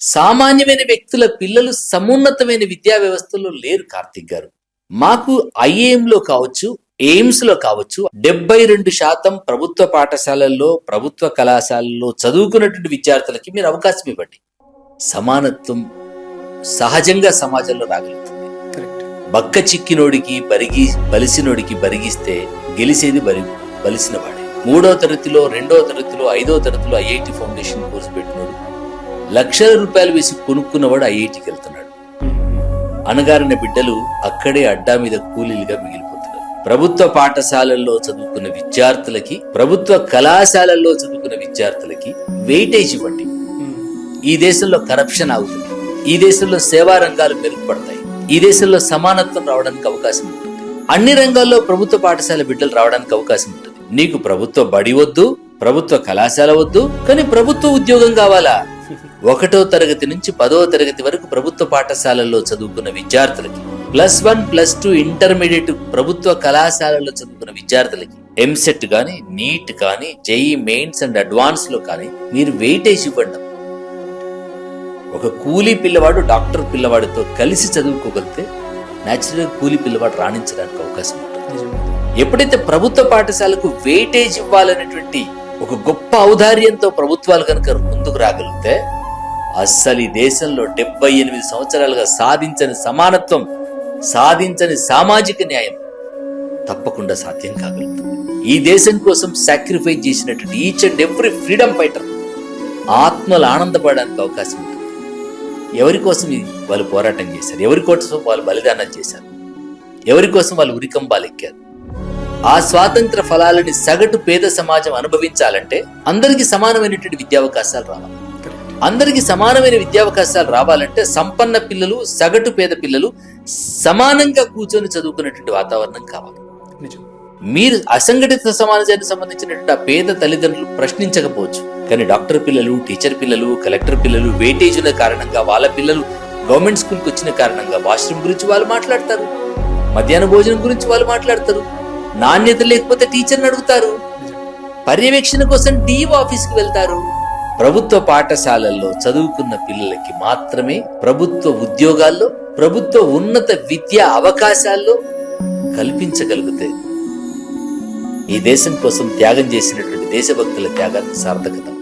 సామాన్యమైన వ్యక్తుల పిల్లలు సమున్నతమైన విద్యా వ్యవస్థలో లేరు కార్తిక్ గారు. మాకు IAM లో కావచ్చు ఎయిమ్స్లో కావచ్చు డెబ్బై రెండు శాతం ప్రభుత్వ పాఠశాలల్లో ప్రభుత్వ కళాశాలల్లో చదువుకున్నటువంటి విద్యార్థులకి మీరు అవకాశం ఇవ్వండి. సమానత్వం సహజంగా సమాజంలో రాగలుగుతుంది. బక్క చిక్కినోడికి బరిగి బలిసినోడికి బరిగిస్తే గెలిసేది బరి బలిసిన వాడే మూడో తరగతిలో రెండో తరగతిలో ఐదో తరగతిలో ఐఐటి ఫౌండేషన్ కోర్సు పెట్టినోడు లక్షల రూపాయలు వేసి కొనుక్కున్నవాడు ఐఐటికి వెళ్తున్నాడు. అనగారిన బిడ్డలు అక్కడే అడ్డా మీద కూలీలుగా మిగిలిపోతున్నారు. ప్రభుత్వ పాఠశాలల్లో చదువుకున్న విద్యార్థులకి ప్రభుత్వ కళాశాలల్లో చదువుకున్న విద్యార్థులకి వెయిటేజ్ ఇవ్వండి. ఈ దేశంలో కరప్షన్ ఆగుతుంది. ఈ దేశంలో సేవా రంగాలు మెరుగుపడతాయి. ఈ దేశంలో సమానత్వం రావడానికి అవకాశం ఉంటుంది. అన్ని రంగాల్లో ప్రభుత్వ పాఠశాల బిడ్డలు రావడానికి అవకాశం ఉంటుంది. నీకు ప్రభుత్వ బడి వద్దు ప్రభుత్వ కళాశాల వద్దు కానీ ప్రభుత్వ ఉద్యోగం కావాలా? ఒకటో తరగతి నుంచి పదో తరగతి వరకు ప్రభుత్వ పాఠశాలల్లో చదువుకున్న విద్యార్థులకి plus one plus two intermediate ప్రభుత్వ కళాశాలల్లో చదువుకున్న విద్యార్థులకి ఎంసెట్ గాని నీట్ కానీ జేఈ మెయిన్స్ అండ్ అడ్వాన్స్లో కానీ మీరు వెయిటేజ్ ఇవ్వండి. ఒక కూలీ పిల్లవాడు డాక్టర్ పిల్లవాడితో కలిసి చదువుకోగలిగితే న్యాచురల్ కూలీ పిల్లవాడు రాణించడానికి అవకాశం ఉంటుంది. ఎప్పుడైతే ప్రభుత్వ పాఠశాలకు వెయిటేజ్ ఇవ్వాలనేటువంటి ఒక గొప్ప ఔదార్యంతో ప్రభుత్వాలు కనుక ముందుకు రాగలిగితే అస్సలు ఈ దేశంలో డెబ్బై ఎనిమిది సంవత్సరాలుగా సాధించని సమానత్వం సాధించని సామాజిక న్యాయం తప్పకుండా సాధ్యం కాగలుగుతుంది ఈ దేశం కోసం సాక్రిఫైస్ చేసినటువంటి each and every freedom fighter ఆత్మలు ఆనందపడడానికి అవకాశం ఉంటుంది. ఎవరి కోసం వాళ్ళు పోరాటం చేశారు? ఎవరి కోసం వాళ్ళు బలిదానం చేశారు? ఎవరి కోసం వాళ్ళు ఉరికంబాలెక్కారు ఆ స్వాతంత్ర ఫలాలని సగటు పేద సమాజం అనుభవించాలంటే అందరికీ సమానమైనటువంటి విద్యావకాశాలు రావాలి. అందరికీ సమానమైన విద్యావకాశాలు రావాలంటే సంపన్న పిల్లలు సగటు పేద పిల్లలు సమానంగా కూర్చొని చదువుకునేటువంటి వాతావరణం కావాలి. నిజం. మీరు అసంఘటిత సమాజానికి సంబంధించినటువంటి ఆ పేద తల్లిదండ్రులు ప్రశ్నించకపోవచ్చు. కానీ డాక్టర్ పిల్లలు టీచర్ పిల్లలు కలెక్టర్ పిల్లలు వెయిటేజ్ ఉన్న కారణంగా వాళ్ళ పిల్లలు గవర్నమెంట్ స్కూల్కి వచ్చిన కారణంగా వాష్రూమ్ గురించి వాళ్ళు మాట్లాడతారు. మధ్యాహ్న భోజనం గురించి వాళ్ళు మాట్లాడతారు. నాణ్యత లేకపోతే టీచర్ని అడుగుతారు. పర్యవేక్షణ కోసం డిఓ ఆఫీస్కి వెళ్తారు. ప్రభుత్వ పాఠశాలల్లో చదువుకున్న పిల్లలకి మాత్రమే ప్రభుత్వ ఉద్యోగాల్లో ప్రభుత్వ ఉన్నత విద్యా అవకాశాల్లో కల్పించగలిగితే ఈ దేశం కోసం త్యాగం చేసినటువంటి దేశభక్తుల త్యాగాన్ని సార్థకతం.